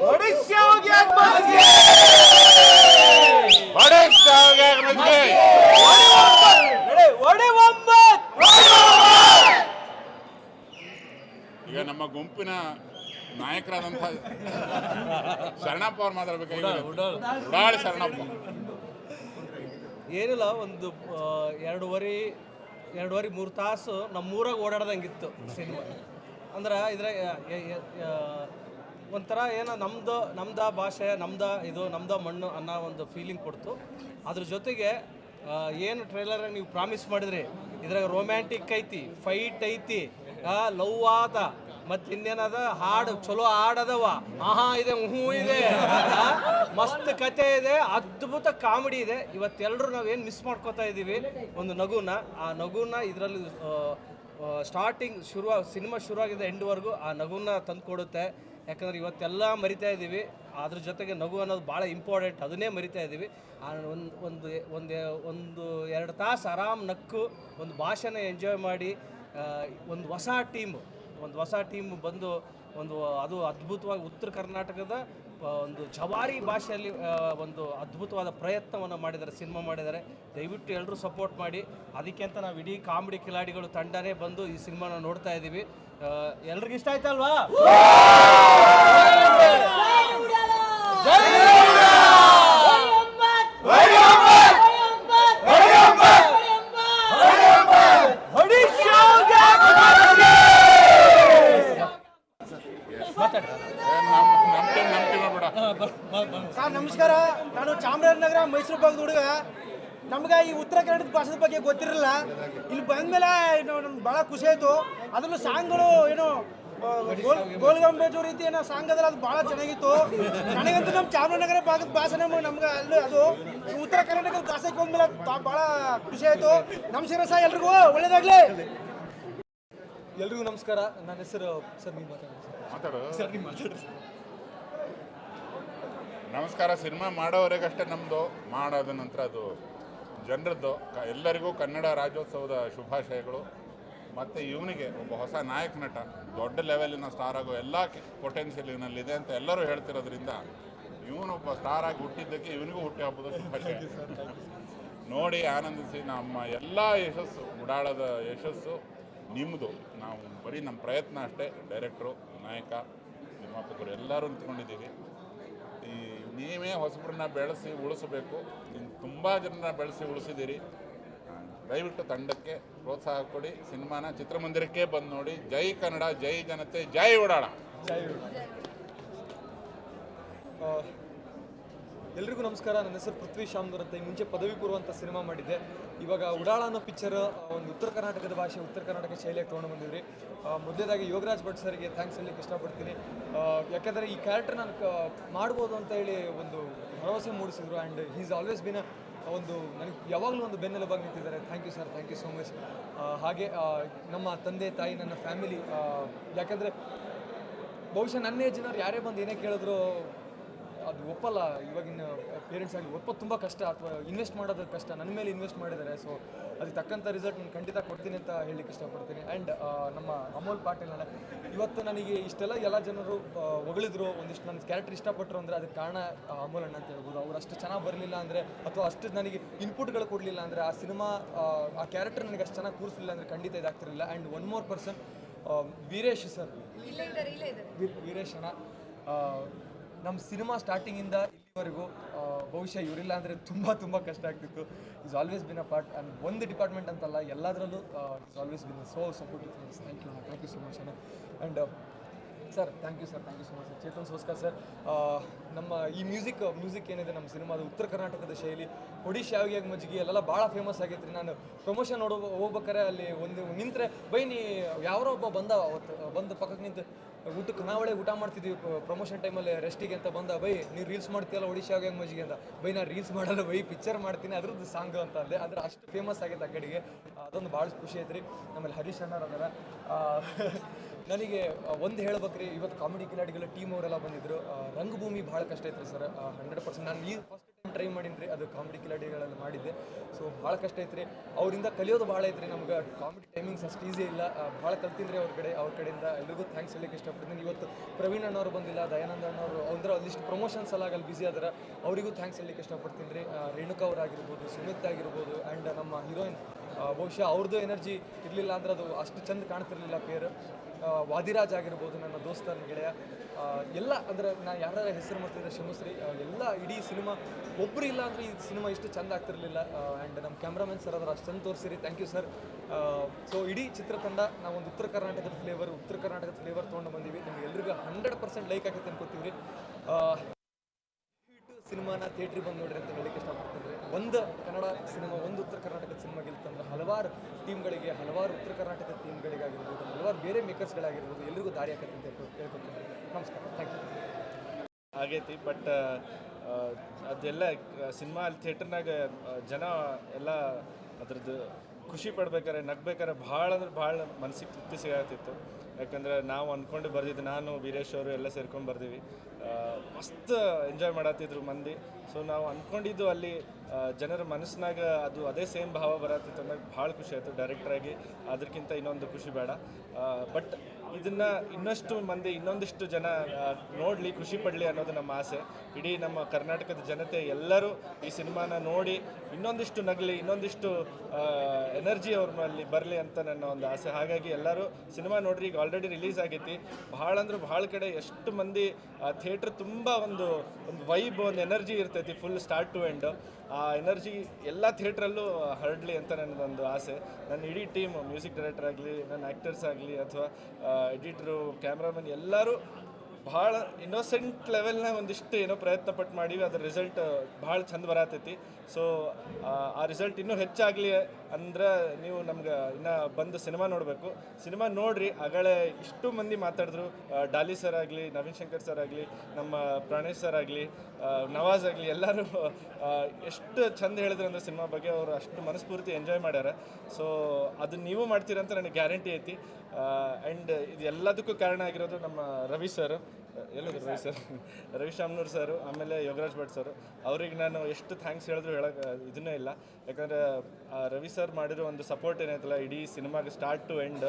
ಒಡಿಶಾ ಹೋಗಿ ಹೋಗಿ ಈಗ ನಮ್ಮ ಗುಂಪಿನ ನಾಯಕರಾದಂಥ ಶರಣಪ್ಪ ಅವ್ರು ಮಾತಾಡ್ಬೇಕಾಗಿ ಉಡಾಳಿ ಶರಣಪ್ಪ. ಏನಿಲ್ಲ ಒಂದು ಎರಡೂವರೆ ಎರಡೂವರೆ ಮೂರು ತಾಸು ನಮ್ಮೂರಾಗ ಓಡಾಡ್ದಂಗಿತ್ತು ಸಿನಿಮಾ. ಅಂದ್ರೆ ಇದ್ರಾಗ ಒಂಥರ ಏನೋ ನಮ್ದು, ನಮ್ದ ಭಾಷೆ, ನಮ್ದ ಇದು, ನಮ್ದ ಮಣ್ಣು ಅನ್ನೋ ಒಂದು ಫೀಲಿಂಗ್ ಕೊಡ್ತು. ಅದ್ರ ಜೊತೆಗೆ ಏನು ಟ್ರೈಲರ್ ನೀವು ಪ್ರಾಮಿಸ್ ಮಾಡಿದ್ರಿ? ಇದ್ರಾಗ ರೊಮ್ಯಾಂಟಿಕ್ ಐತಿ ಫೈಟ್ ಐತಿ ಲವ್ ಆದ, ಮತ್ತೆ ಇನ್ನೇನದ? ಹಾಡು, ಚಲೋ ಹಾಡದವ. ಆಹಾ, ಇದೆ ಹೂ ಇದೆ. ಮಸ್ತ್ ಕತೆ ಇದೆ, ಅದ್ಭುತ ಕಾಮಿಡಿ ಇದೆ. ಇವತ್ತೆಲ್ಲರೂ ನಾವೇನು ಮಿಸ್ ಮಾಡ್ಕೋತಾ ಇದ್ದೀವಿ ಒಂದು ನಗುನ. ಆ ನಗುನ ಇದರಲ್ಲಿ ಸ್ಟಾರ್ಟಿಂಗ್ ಶುರು ಸಿನಿಮಾ ಶುರುವಾಗಿದೆ ಎಂಡ್ವರೆಗೂ ಆ ನಗುನ ತಂದು ಕೊಡುತ್ತೆ ಯಾಕಂದ್ರೆ ಇವತ್ತೆಲ್ಲ ಮರಿತಾ ಇದ್ದೀವಿ. ಅದ್ರ ಜೊತೆಗೆ ನಗು ಅನ್ನೋದು ಭಾಳ ಇಂಪಾರ್ಟೆಂಟ್ ಅದನ್ನೇ ಮರಿತಾ ಇದ್ದೀವಿ. ಒಂದು ಒಂದು ಒಂದು ಒಂದು ಎರಡು ತಾಸು ಆರಾಮ್ ನಕ್ಕು, ಒಂದು ಭಾಷೆನ ಎಂಜಾಯ್ ಮಾಡಿ ಒಂದು ಹೊಸ ಟೀಮು ಒಂದು ಹೊಸ ಟೀಮ್ ಬಂದು ಒಂದು, ಅದು ಅದ್ಭುತವಾಗಿ ಉತ್ತರ ಕರ್ನಾಟಕದ ಒಂದು ಜವಾರಿ ಭಾಷೆಯಲ್ಲಿ ಒಂದು ಅದ್ಭುತವಾದ ಪ್ರಯತ್ನವನ್ನು ಮಾಡಿದ್ದಾರೆ, ಸಿನಿಮಾ ಮಾಡಿದ್ದಾರೆ. ದಯವಿಟ್ಟು ಎಲ್ಲರೂ ಸಪೋರ್ಟ್ ಮಾಡಿ. ಅದಕ್ಕೆ ಅಂತ ನಾವು ಇಡೀ ಕಾಮಿಡಿ ಕಿಲಾಡಿಗಳು ತಂಡನೇ ಬಂದು ಈ ಸಿನಿಮಾನ ನೋಡ್ತಾ ಇದ್ದೀವಿ ಎಲ್ರಿಗಿಷ್ಟ ಆಯ್ತಲ್ವಾ ಒಡಿಶಾ ಹೋಗಿ ಯಾಕ್ ಬಂದ್ರಿ? ಮಾತಾಡಿ ಏನ್ ನಮ್ ನಮ್ ಟೀಮ್ ನಮ್ ಟೀಮ್ ಬಿಡ ಸರ್ ನಮಸ್ಕಾರ ನಾನು ಚಾಮರಾಜನಗರ ಮೈಸೂರು ಭಾಗದ ಹುಡುಗ ನಮ್ಗೆ ಈ ಉತ್ತರ ಕನ್ನಡದ ಭಾಷೆದ ಬಗ್ಗೆ ಗೊತ್ತಿರಲಿಲ್ಲ ಇಲ್ಲಿ ಬಂದ್ಮೇಲೆ ನಮ್ಗೆ ಭಾಳ ಖುಷಿ ಆಯಿತು. ಅದರಲ್ಲೂ ಸಾಂಗ್ಗಳು ಏನು ಗೋಲ್ ಗೋಲ್ಗಂಬೇಜು ರೀತಿ ಏನೋ ಸಾಂಗ್ ಅದಲ್ಲ ಅದು ಭಾಳ ಚೆನ್ನಾಗಿತ್ತು. ನನಗಂತೂ ನಮ್ಮ ಚಾಮರಾಜನಗರ ಭಾಗದ ಭಾಷೆ ನಮ್ಗೆ ಅಲ್ಲಿ ಅದು ಉತ್ತರ ಕರ್ನಾಟಕದ ಭಾಷೆಗೆ ಹೋದ್ಮೇಲೆ ಭಾಳ ಖುಷಿ ಆಯಿತು. ನಮ್ಮ ಶಿರಸ ಎಲ್ರಿಗೂ ಒಳ್ಳೇದಾಗಲಿ. ಎಲ್ರಿಗೂ ನಮಸ್ಕಾರ. ನನ್ನ ಹೆಸರು ಸರ್ ನೀವು ಮಾತಾಡೋದು? ಸರ್ ನೀವು ಮಾತಾಡಿ. ನಮಸ್ಕಾರ ಸಿನಿಮಾ ಮಾಡೋವರೆಗಷ್ಟೇ ನಮ್ಮದು ಮಾಡೋದ ನಂತರ ಅದು ಜನರದ್ದು. ಎಲ್ಲರಿಗೂ ಕನ್ನಡ ರಾಜ್ಯೋತ್ಸವದ ಶುಭಾಶಯಗಳು. ಮತ್ತು ಇವನಿಗೆ ಒಬ್ಬ ಹೊಸ ನಾಯಕ ನಟ ದೊಡ್ಡ ಲೆವೆಲಿನ ಸ್ಟಾರ್ ಆಗೋ ಎಲ್ಲ ಪೊಟೆನ್ಷಿಯಲ್ ಇವನಲ್ಲಿದೆ ಅಂತ ಎಲ್ಲರೂ ಹೇಳ್ತಿರೋದ್ರಿಂದ ಇವನೊಬ್ಬ ಸ್ಟಾರ್ ಆಗಿ ಹುಟ್ಟಿದ್ದಕ್ಕೆ ಇವನಿಗೂ ಹುಟ್ಟಿ ಹಬ್ಬದ ಶುಭಾಶಯ. ನೋಡಿ ಆನಂದಿಸಿ ನಮ್ಮ ಎಲ್ಲ ಯಶಸ್ಸು ಉಡಾಳದ ಯಶಸ್ಸು ನಿಮ್ಮದು ನಾವು ಬರೀ ನಮ್ಮ ಪ್ರಯತ್ನ ಅಷ್ಟೇ. ಡೈರೆಕ್ಟ್ರು ನಾಯಕ ನಿರ್ಮಾಪಕರು ಎಲ್ಲರೂ ನಿಂತ್ಕೊಂಡಿದ್ದೀವಿ. ಈ ನೀವೇ ಹೊಸಬ್ರನ್ನ ಬೆಳೆಸಿ ಉಳಿಸಬೇಕು. ತುಂಬ ಜನರನ್ನ ಬೆಳೆಸಿ ಉಳಿಸಿದ್ದೀರಿ ದಯವಿಟ್ಟು ತಂಡಕ್ಕೆ ಪ್ರೋತ್ಸಾಹ ಕೊಡಿ. ಸಿನಿಮಾನ ಚಿತ್ರಮಂದಿರಕ್ಕೆ ಬಂದು ನೋಡಿ. ಜೈ ಕನ್ನಡ ಜೈ ಜನತೆ ಜೈ ಆ, ಎಲ್ರಿಗೂ ನಮಸ್ಕಾರ. ನನ್ನ ಹೆಸರು ಪೃಥ್ವಿ ಶಾಮ್ದೂರ್ ಅಂತ ಈ ಮುಂಚೆ ಪದವಿ ಪೂರ್ವ ಅಂತ ಸಿನಿಮಾ ಮಾಡಿದ್ದೆ. ಇವಾಗ ಉಡಾಳ ಅನ್ನೋ ಪಿಕ್ಚರ್ ಒಂದು ಉತ್ತರ ಕರ್ನಾಟಕದ ಭಾಷೆ, ಉತ್ತರ ಕರ್ನಾಟಕ ಶೈಲಿಯಾಗಿ ತೊಗೊಂಡು ಬಂದಿದ್ರಿ. ಮೊದಲೇದಾಗಿ ಯೋಗರಾಜ್ ಭಟ್ ಸರ್ಗೆ ಥ್ಯಾಂಕ್ಸ್ ಹೇಳಲಿಕ್ಕೆ ಇಷ್ಟಪಡ್ತೀನಿ. ಯಾಕಂದರೆ ಈ ಕ್ಯಾರೆಕ್ಟರ್ ನಾನು ಮಾಡ್ಬೋದು ಅಂತ ಹೇಳಿ ಒಂದು ಭರವಸೆ ಮೂಡಿಸಿದ್ರು ಆ್ಯಂಡ್ ಈಸ್ ಆಲ್ವೇಸ್ ಬಿನ್ ಒಂದು ನನಗೆ ಯಾವಾಗಲೂ ಒಂದು ಬೆನ್ನೆಲುಬಾಗಿ ನಿಂತಿದ್ದಾರೆ. Thank you sir thank you so much ಹಾಗೆ ನಮ್ಮ ತಂದೆ, ತಾಯಿ, ನನ್ನ ಫ್ಯಾಮಿಲಿ ಯಾಕಂದರೆ ಬಹುಶಃ ನನ್ನ ಏಜಿನವ್ರು ಯಾರೇ ಬಂದು ಏನೇ ಕೇಳಿದ್ರು ಅದು ಒಪ್ಪಲ್ಲ ಇವಾಗಿನ ಪೇರೆಂಟ್ಸ್ ಆಗಲಿ ಒಪ್ಪೋದು ತುಂಬ ಕಷ್ಟ ಅಥವಾ ಇನ್ವೆಸ್ಟ್ ಮಾಡೋದು ಕಷ್ಟ ನನ್ನ ಮೇಲೆ ಇನ್ವೆಸ್ಟ್ ಮಾಡಿದ್ದಾರೆ ಸೊ ಅದಕ್ಕೆ ತಕ್ಕಂಥ ರಿಸಲ್ಟ್ ನಾನು ಖಂಡಿತ ಕೊಡ್ತೀನಿ ಅಂತ ಹೇಳಲಿಕ್ಕೆ ಇಷ್ಟಪಡ್ತೀನಿ. ಆ್ಯಂಡ್ ನಮ್ಮ ಅಮೋಲ್ ಪಾಟೀಲ್ ಅಣ್ಣ ಇವತ್ತು ನನಗೆ ಇಷ್ಟೆಲ್ಲ ಎಲ್ಲ ಜನರು ಹೊಗಳಿದ್ರು ಒಂದಿಷ್ಟು ನನ್ನ ಕ್ಯಾರೆಕ್ಟರ್ ಇಷ್ಟಪಟ್ಟರು ಅಂದರೆ ಅದಕ್ಕೆ ಕಾರಣ ಅಮೋಲ್ ಅಣ್ಣ ಅಂತ ಹೇಳ್ಬೋದು. ಅವ್ರು ಅಷ್ಟು ಚೆನ್ನಾಗಿ ಬರಲಿಲ್ಲ ಅಂದರೆ ಅಥವಾ ಅಷ್ಟು ನನಗೆ ಇನ್ಪುಟ್ಗಳು ಕೊಡಲಿಲ್ಲ ಅಂದರೆ ಆ ಸಿನಿಮಾ ಆ ಕ್ಯಾರೆಕ್ಟರ್ ನನಗೆ ಅಷ್ಟು ಚೆನ್ನಾಗಿ ಕೂರಿಸಲಿಲ್ಲ ಅಂದರೆ ಖಂಡಿತ ಇದಾಗ್ತಿರಲಿಲ್ಲ. And one more person Veeresh sir Veeresh ಅಣ್ಣ ನಮ್ಮ ಸಿನಿಮಾ ಸ್ಟಾರ್ಟಿಂಗಿಂದ ಇಲ್ಲಿವರೆಗೂ ಬಹುಶಃ ಇವರಿಲ್ಲ ಅಂದರೆ ತುಂಬ ತುಂಬ ಕಷ್ಟ ಆಗ್ತಿತ್ತು. Is always been a part and ಒಂದು ಡಿಪಾರ್ಟ್ಮೆಂಟ್ ಅಂತಲ್ಲ, ಎಲ್ಲದರಲ್ಲೂ is always been so supportive thank you thank you so much ಅಣ್ಣ. And sir thank you sir thank you so much Chetan Sosca sir ನಮ್ಮ ಈ ಮ್ಯೂಸಿಕ್ ಮ್ಯೂಸಿಕ್ ಏನಿದೆ ನಮ್ಮ ಸಿನಿಮಾದ ಉತ್ತರ ಕರ್ನಾಟಕದ ಶೈಲಿ, ಒಡಿಶಾ ಯಾವಿಗೆ ಮಜ್ಜಿಗೆ, ಅಲ್ಲೆಲ್ಲ ಭಾಳ ಫೇಮಸ್ ಆಗೈತೆ ರೀ ನಾನು ಪ್ರಮೋಷನ್ ನೋಡೋ ಹೋಗ್ಬೇಕಾರೆ ಅಲ್ಲಿ ಒಂದು ನಿಂತರೆ, ಬೈ ನೀ ಯಾರೋ ಒಬ್ಬ ಬಂದ ಅವತ್ತು ಬಂದು ಪಕ್ಕಕ್ಕೆ ನಿಂತು ಊಟಕ್ಕೆ ನಾವಳೆ ಊಟ ಮಾಡ್ತಿದ್ವಿ ಪ್ರಮೋಷನ್ ಟೈಮಲ್ಲಿ ರೆಸ್ಟಿಗೆ ಅಂತ ಬಂದ, ಬೈ ನೀವು ರೀಲ್ಸ್ ಮಾಡ್ತೀಯಲ್ಲ ಒಡಿಶಾ ಯಾವಿಗೆ ಮಜ್ಜಿಗೆ ಅಂತ, ಬೈ ನಾನು ರೀಲ್ಸ್ ಮಾಡಲ್ಲ, ಬೈ ಪಿಕ್ಚರ್ ಮಾಡ್ತೀನಿ, ಅದ್ರದ್ದು ಸಾಂಗ್ ಅಂತ ಅಂದೆ. ಅದ್ರ ಅಷ್ಟು ಫೇಮಸ್ ಆಗೈತೆ ಆ ಕಡೆಗೆ. ಅದೊಂದು ಭಾಳ ಖುಷಿ ಐತ್ರಿ. ಆಮೇಲೆ ಹರೀಶ್ ಅಣ್ಣರ್ ಅದರ. ನನಗೆ ಒಂದು ಹೇಳ್ಬೇಕ್ರಿ. ಇವತ್ತು ಕಾಮಿಡಿ ಕಿಲಾಡಿಗಳ ಟೀಮ್ ಅವರೆಲ್ಲ ಬಂದಿದ್ರು. ರಂಗಭೂಮಿ ಭಾಳ ಕಷ್ಟ ಐತ್ರಿ ಸರ್. ಹಂಡ್ರೆಡ್ ಪರ್ಸೆಂಟ್ ನಾನು ಈ ಫಸ್ಟ್ ಟ್ರೈ ಮಾಡೀನಿ ರೀ ಅದು ಕಾಮಿಡಿ ಕಿಲಾಡಿಗಳೆಲ್ಲ ಮಾಡಿದ್ದೆ. ಸೊ ಭಾಳ ಕಷ್ಟ ಐತ್ರಿ. ಅವರಿಂದ ಕಲಿಯೋದು ಭಾಳ ಐತ್ರಿ ನಮ್ಗೆ. ಕಾಮಿಡಿ ಟೈಮಿಂಗ್ಸ್ ಅಷ್ಟು ಈಸಿ ಇಲ್ಲ. ಭಾಳ ಕಲ್ತಿನ್ರಿ ಅವ್ರ ಕಡೆ, ಅವ್ರ ಕಡೆಯಿಂದ. ಎಲ್ರಿಗೂ ಥ್ಯಾಂಕ್ಸ್ ಹೇಳಕ್ಕೆ ಇಷ್ಟಪಡ್ತೀನಿ ಇವತ್ತು ಪ್ರವೀಣ್ ಅಣ್ಣವ್ರು ಬಂದಿಲ್ಲ, ದಯಾನಂದ ಅಣ್ಣವರು ಅಂದ್ರೆ ಒಂದಿಷ್ಟು ಪ್ರಮೋಷನ್ಸ್ ಎಲ್ಲ ಅಲ್ಲಿ ಬಿಸಿ ಆದ್ರೆ, ಅವರಿಗೂ ಥ್ಯಾಂಕ್ಸ್ ಹೇಳಕ್ಕೆ ಇಷ್ಟಪಡ್ತೀನಿ ರೀ ರೇಣುಕಾ ಅವರಾಗಿರ್ಬೋದು, ಸುಮಿತ್ ಆಗಿರ್ಬೋದು ಆ್ಯಂಡ್ ನಮ್ಮ ಹೀರೋಯಿನ್ ಬಹುಶಃ ಅವ್ರದ್ದು ಎನರ್ಜಿ ಇರಲಿಲ್ಲ ಅಂದ್ರೆ ಅದು ಅಷ್ಟು ಚಂದ ಕಾಣ್ತಿರಲಿಲ್ಲ ಪೇರ್. ವಾದಿರಾಜ್ ಆಗಿರ್ಬೋದು ನನ್ನ ದೋಸ್ತ ನನ್ನ ಗೆಳೆಯ ಎಲ್ಲ ಅಂದ್ರೆ ನಾ ಯಾರ ಹೆಸರು ಮಾಡ್ತಿದ್ದೆ ಶಿವಶ್ರೀ ಎಲ್ಲ ಇಡೀ ಸಿನಿಮಾ ಒಬ್ಬರು ಇಲ್ಲ ಅಂದ್ರೆ ಈ ಸಿನಿಮಾ ಇಷ್ಟು ಚಂದ ಆಗ್ತಿರಲಿಲ್ಲ. ಆ್ಯಂಡ್ ನಮ್ಮ ಕ್ಯಾಮ್ರಾಮನ್ ಸರ್ ಅದರ ಅಷ್ಟು ಚಂದ ತೋರಿಸಿರಿ ಥ್ಯಾಂಕ್ ಯು ಸರ್ ಸೊ ಇಡೀ ಚಿತ್ರತಂಡ ಒಂದು ಉತ್ತರ ಕರ್ನಾಟಕದ ಫ್ಲೇವರ್ ಉತ್ತರ ಕರ್ನಾಟಕದ ಫ್ಲೇವರ್ ತೊಗೊಂಡು ಬಂದೀವಿ. ನಿಮ್ಗೆ ಎಲ್ರಿಗೂ ಹಂಡ್ರೆಡ್ ಪರ್ಸೆಂಟ್ ಲೈಕ್ ಆಗೈತೆ ಅನ್ಕೋತೀವಿ ಸಿನಿಮಾನ ಥಿಯೇಟ್ರಿಗೆ ಬಂದು ನೋಡ್ರಿ ಅಂತ ಹೇಳಿಕ್ಕೆ ಇಷ್ಟಪಡ್ತೀನಿ ಒಂದು ಕನ್ನಡ ಸಿನಿಮಾ, ಒಂದು ಉತ್ತರ ಕರ್ನಾಟಕದ ಸಿನಿಮಾ ಗೆಲ್ತಂದ್ರೆ ಹಲವಾರು ಟೀಮ್ಗಳಿಗೆ ಹಲವಾರು ಉತ್ತರ ಕರ್ನಾಟಕದ ಟೀಮ್ಗಳಿಗಾಗಿರ್ಬೋದು ಹಲವಾರು ಬೇರೆ ಮೇಕರ್ಸ್ಗಳಾಗಿರ್ಬೋದು ಎಲ್ರಿಗೂ ದಾರಿ ಆಕತ್ತೆ ಅಂತ ಹೇಳ್ಕೊ- ಹೇಳ್ಕೊತೀನಿ ನಮಸ್ಕಾರ. ಥ್ಯಾಂಕ್ ಯು ಆಗೈತಿ ಬಟ್ ಅದೆಲ್ಲ ಸಿನಿಮಾ ಅಲ್ಲಿ ಥಿಯೇಟರ್ನಾಗ ಜನ ಎಲ್ಲ ಅದ್ರದ್ದು ಖುಷಿ ಪಡ್ಬೇಕಾರೆ, ನಗ್ಬೇಕಾರೆ ಭಾಳ ಅಂದ್ರೆ ಭಾಳ ಮನಸ್ಸಿಗೆ ತೃಪ್ತಿ ಸಿಗತ್ತಿತ್ತು ಯಾಕಂದ್ರೆ ನಾವು ಅಂದ್ಕೊಂಡು ಬರ್ದಿದ್ದು ನಾನು, ವೀರೇಶ್ ಅವರು ಎಲ್ಲ ಸೇರ್ಕೊಂಡು ಬರ್ದೀವಿ. ಮಸ್ತ್ ಎಂಜಾಯ್ ಮಾಡತ್ತಿದ್ರು ಮಂದಿ. ಸೊ ನಾವು ಅಂದ್ಕೊಂಡಿದ್ದು ಅಲ್ಲಿ ಜನರ ಮನಸ್ಸಿನಾಗ ಅದು ಅದೇ ಸೇಮ್ ಭಾವ ಬರತ್ತಿತ್ತು ಅಂದಾಗ ಭಾಳ ಖುಷಿ ಆಯಿತು ಡೈರೆಕ್ಟ್ರಾಗಿ ಅದಕ್ಕಿಂತ ಇನ್ನೊಂದು ಖುಷಿ ಬೇಡ. ಬಟ್ ಇದನ್ನು ಇನ್ನಷ್ಟು ಮಂದಿ, ಇನ್ನೊಂದಿಷ್ಟು ಜನ ನೋಡಲಿ, ಖುಷಿ ಪಡಲಿ ಅನ್ನೋದು ನಮ್ಮ ಆಸೆ. ಇಡೀ ನಮ್ಮ ಕರ್ನಾಟಕದ ಜನತೆ ಎಲ್ಲರೂ ಈ ಸಿನಿಮಾನ ನೋಡಿ, ಇನ್ನೊಂದಿಷ್ಟು ನಗಲಿ, ಇನ್ನೊಂದಿಷ್ಟು ಎನರ್ಜಿ ಅವ್ರಲ್ಲಿ ಬರಲಿ ಅಂತ ನನ್ನ ಒಂದು ಆಸೆ. ಹಾಗಾಗಿ ಎಲ್ಲರೂ ಸಿನಿಮಾ ನೋಡ್ರಿ, ಈಗ ಆಲ್ರೆಡಿ ರಿಲೀಸ್ ಆಗೈತಿ. ಭಾಳ ಅಂದ್ರೆ ಭಾಳ ಕಡೆ ಎಷ್ಟು ಮಂದಿ ಥಿಯೇಟ್ರ್ ತುಂಬ ಒಂದು ಒಂದು ವೈಬ್ ಒಂದು ಎನರ್ಜಿ ಇರ್ತೈತಿ ಫುಲ್ ಸ್ಟಾರ್ಟ್ ಟು ಎಂಡ್ ಆ ಎನರ್ಜಿ ಎಲ್ಲ ಥಿಯೇಟ್ರಲ್ಲೂ ಹರಡಲಿ ಅಂತ ನನ್ನದೊಂದು ಆಸೆ. ನನ್ನ ಇಡೀ ಟೀಮ್ ಮ್ಯೂಸಿಕ್ ಡೈರೆಕ್ಟರ್ ಆಗಲಿ, ನನ್ನ ಆ್ಯಕ್ಟರ್ಸ್ ಆಗಲಿ ಅಥವಾ ಎಡಿಟ್ರು ಕ್ಯಾಮ್ರಾಮನ್ ಎಲ್ಲರೂ ಭಾಳ ಇನ್ನೋಸೆಂಟ್ ಲೆವೆಲ್ನ ಒಂದಿಷ್ಟು ಏನೋ ಪ್ರಯತ್ನ ಪಟ್ಟು ಮಾಡೀವಿ ಅದ್ರ ರಿಸಲ್ಟ್ ಭಾಳ ಚಂದ ಬರತೈತಿ. ಸೊ ಆ ರಿಸಲ್ಟ್ ಇನ್ನೂ ಹೆಚ್ಚಾಗಲಿ ಅಂದ್ರೆ ನೀವು ನಮ್ಗೆ ಇನ್ನ ಬಂದು ಸಿನಿಮಾ ನೋಡಬೇಕು. ಸಿನಿಮಾ ನೋಡ್ರಿ ಆಗಳೇ ಇಷ್ಟು ಮಂದಿ ಮಾತಾಡಿದ್ರು. ಡಾಲಿ ಸರ್ ಆಗಲಿ, ನವೀನ್ ಶಂಕರ್ ಸರ್ ಆಗಲಿ, ನಮ್ಮ ಪ್ರಾಣೇಶ್ ಸರ್ ಆಗಲಿ ನವಾಜ್ ಆಗಲಿ, ಎಲ್ಲರೂ ಎಷ್ಟು ಚಂದ ಹೇಳಿದ್ರು ಅಂದ್ರೆ ಸಿನಿಮಾ ಬಗ್ಗೆ ಅವರು ಅಷ್ಟು ಮನಸ್ಫೂರ್ತಿ ಎಂಜಾಯ್ ಮಾಡ್ಯಾರ. ಸೊ ಅದು ನೀವು ಮಾಡ್ತೀರಂತ ನನಗೆ ಗ್ಯಾರಂಟಿ ಐತಿ. ಆ್ಯಂಡ್ ಇದು ಎಲ್ಲದಕ್ಕೂ ಕಾರಣ ಆಗಿರೋದು ನಮ್ಮ ರವಿ ಸರ್. ಎಲ್ಲದು ರವಿ ಸರ್? ರವಿ ಶಾಮ್ನೂರ್ ಸರ್, ಆಮೇಲೆ ಯೋಗರಾಜ್ ಭಟ್ ಸರ್. ಅವ್ರಿಗೆ ನಾನು ಎಷ್ಟು ಥ್ಯಾಂಕ್ಸ್ ಹೇಳಿದ್ರು ಹೇಳಕ್ಕೆ ಇದನ್ನೇ ಇಲ್ಲ. ಯಾಕಂದರೆ ರವಿ ಸರ್ ಮಾಡಿರೋ ಒಂದು ಸಪೋರ್ಟ್ ಏನೈತಲ್ಲ ಇಡೀ ಸಿನಿಮಾಗೆ ಸ್ಟಾರ್ಟ್ ಟು ಎಂಡ್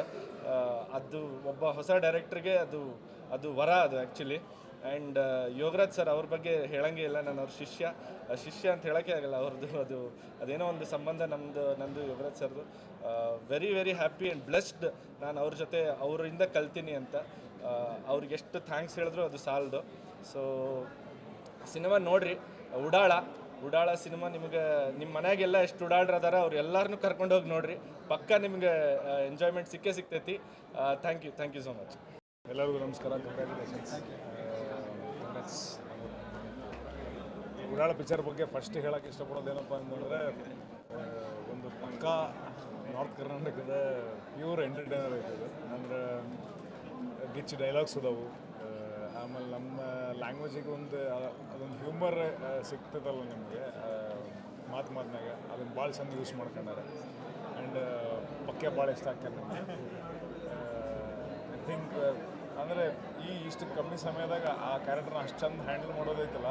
ಅದು ಒಬ್ಬ ಹೊಸ ಡೈರೆಕ್ಟ್ರಿಗೆ ಅದು ಅದು ವರ ಅದು ಆ್ಯಕ್ಚುಲಿ ಆ್ಯಂಡ್ ಯೋಗರಾಜ್ ಸರ್ ಅವ್ರ ಬಗ್ಗೆ ಹೇಳಂಗೆ ಇಲ್ಲ, ನಾನು ಅವ್ರ ಶಿಷ್ಯ. ಶಿಷ್ಯ ಅಂತ ಹೇಳೋಕ್ಕೆ ಆಗಲ್ಲ, ಅವ್ರದ್ದು ಅದು, ಅದೇನೋ ಒಂದು ಸಂಬಂಧ ನಮ್ಮದು ನಂದು ಯೋಗರಾಜ್ ಸರ್ದು. Very very happy and blessed ನಾನು ಅವ್ರ ಜೊತೆ, ಅವರಿಂದ ಕಲ್ತೀನಿ ಅಂತ. ಅವ್ರಿಗೆ ಎಷ್ಟು ಥ್ಯಾಂಕ್ಸ್ ಹೇಳಿದ್ರು ಅದು ಸಾಲದು. ಸೊ ಸಿನಿಮಾ ನೋಡ್ರಿ, ಉಡಾಳ ಉಡಾಳ ಸಿನಿಮಾ ನಿಮಗೆ ನಿಮ್ಮ ಮನೆಯಾಗೆಲ್ಲ ಎಷ್ಟು ಉಡಾಳ್ರು ಅದಾರ, ಅವ್ರು ಎಲ್ಲರನ್ನೂ ಕರ್ಕೊಂಡು ಹೋಗಿ ನೋಡ್ರಿ. ಪಕ್ಕ ನಿಮಗೆ ಎಂಜಾಯ್ಮೆಂಟ್ ಸಿಕ್ಕೇ ಸಿಗ್ತೈತಿ. Thank you thank you so much ಎಲ್ಲರಿಗೂ ನಮಸ್ಕಾರ ಕಂಗ್ರ್ಯಾಚುಲೇಷನ್ಸ್ ಉಡಾಳ ಪಿಕ್ಚರ್ ಬಗ್ಗೆ ಫಸ್ಟ್ ಹೇಳಕ್ಕೆ ಇಷ್ಟಪಡೋದೇನಪ್ಪ ಅಂತಂದರೆ ಒಂದು ಪಕ್ಕ ನಾರ್ತ್ ಕರ್ನಾಟಕದ ಪ್ಯೂರ್ ಅಂದರೆ ಗಿಚ್ ಡೈಲಾಗ್ಸ್ ಅದಾವು ಆಮೇಲೆ ನಮ್ಮ ಲ್ಯಾಂಗ್ವೇಜಿಗೆ ಒಂದು ಅದೊಂದು ಹ್ಯೂಮರ್ ಸಿಗ್ತದಲ್ಲ ನಿಮಗೆ. ಮಾತು ಮಾತಿನಾಗ ಅದನ್ನು ಭಾಳ ಚೆಂದ ಯೂಸ್ ಮಾಡ್ಕೊಂಡಾರೆ. ಆ್ಯಂಡ್ ಪಕ್ಕೆ ಭಾಳ ಇಷ್ಟ ಆಗ್ತದೆ ನನಗೆ ಐ ಥಿಂಕ್ ಅಂದರೆ ಈ ಇಷ್ಟು ಕಮ್ಮಿ ಸಮಯದಾಗ ಆ ಕ್ಯಾರೆಕ್ಟರ್ನ ಅಷ್ಟು ಚಂದ ಹ್ಯಾಂಡಲ್ ಮಾಡೋದೈತಲ್ಲ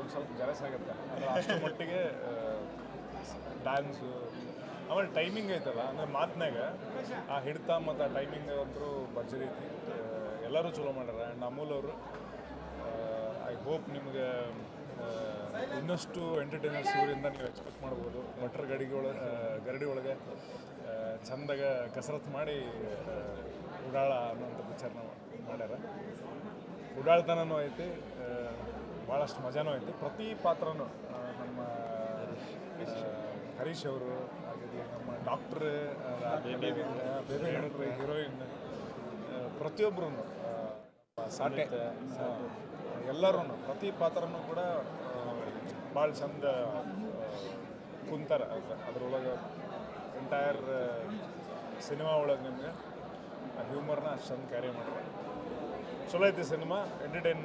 ಒಂದು ಸ್ವಲ್ಪ ಜಲಸ್ ಆಗುತ್ತೆ. ಅಷ್ಟು ಮಟ್ಟಿಗೆ ಡ್ಯಾನ್ಸು ಆಮೇಲೆ ಟೈಮಿಂಗ್ ಐತಲ್ಲ, ಅಂದರೆ ಮಾತಿನಾಗ ಆ ಹಿಡಿತ ಮತ್ತು ಆ ಟೈಮಿಂಗ್ ಅಂತೂ ಭರ್ಜರಿ ಐತಿ. ಎಲ್ಲರೂ ಚಲೋ ಮಾಡ್ಯಾರ. ಆ್ಯಂಡ್ ಅಮೂಲ್ ಅವರು ಐ ಹೋಪ್ ನಿಮಗೆ ಇನ್ನಷ್ಟು ಎಂಟರ್ಟೈನರ್ಸ್ ಇವರಿಂದ ನೀವು ಎಕ್ಸ್ಪೆಕ್ಟ್ ಮಾಡ್ಬೋದು. ಮಟ್ರ್ ಗಡಿಗೆ ಒಳಗೆ ಗರಡಿ ಒಳಗೆ ಚಂದಾಗ ಕಸರತ್ತು ಮಾಡಿ ಉಡಾಳ ಅನ್ನೋಂಥ ಪಿಕ್ಚರ್ನ ಮಾಡ್ಯಾರ. ಉಡಾಳ್ತನೂ ಐತಿ ಭಾಳಷ್ಟು ಮಜಾನೂ ಐತಿ. ಪ್ರತಿ ಪಾತ್ರನೂ ನಮ್ಮ ಹರೀಶ್ ಅವರು ನಮ್ಮ ಡಾಕ್ಟ್ರ್ ಬೇಬಿ ಹೀರೋಯಿನ್ ಪ್ರತಿಯೊಬ್ಬರೂ ಸಾಟೆ ಎಲ್ಲರೂ ಪ್ರತಿ ಪಾತ್ರನೂ ಕೂಡ ಭಾಳ ಚಂದ ಕುಂತಾರೆ ಕುಂತಾರ ಅದ್ರೊಳಗೆ ಎಂಟೈರ್ ಸಿನಿಮಾ ಒಳಗೆ ನಿಮಗೆ ಆ ಹ್ಯೂಮರ್ನ ಅಷ್ಟು ಚಂದ ಕ್ಯಾರಿ ಮಾಡ್ತಾರೆ ಚಲೋ ಐತಿ ಸಿನಿಮಾ ಎಂಟರ್ಟೈನ್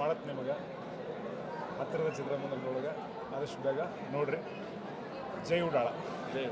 ಮಾಡತ್ತೆ ನಿಮಗೆ. ಹತ್ತಿರದ ಚಿತ್ರಮಂದಿರದೊಳಗೆ ಆದಷ್ಟು ಬೇಗ ನೋಡ್ರಿ. ಜೈ ಉಡಾಳ ಜೈ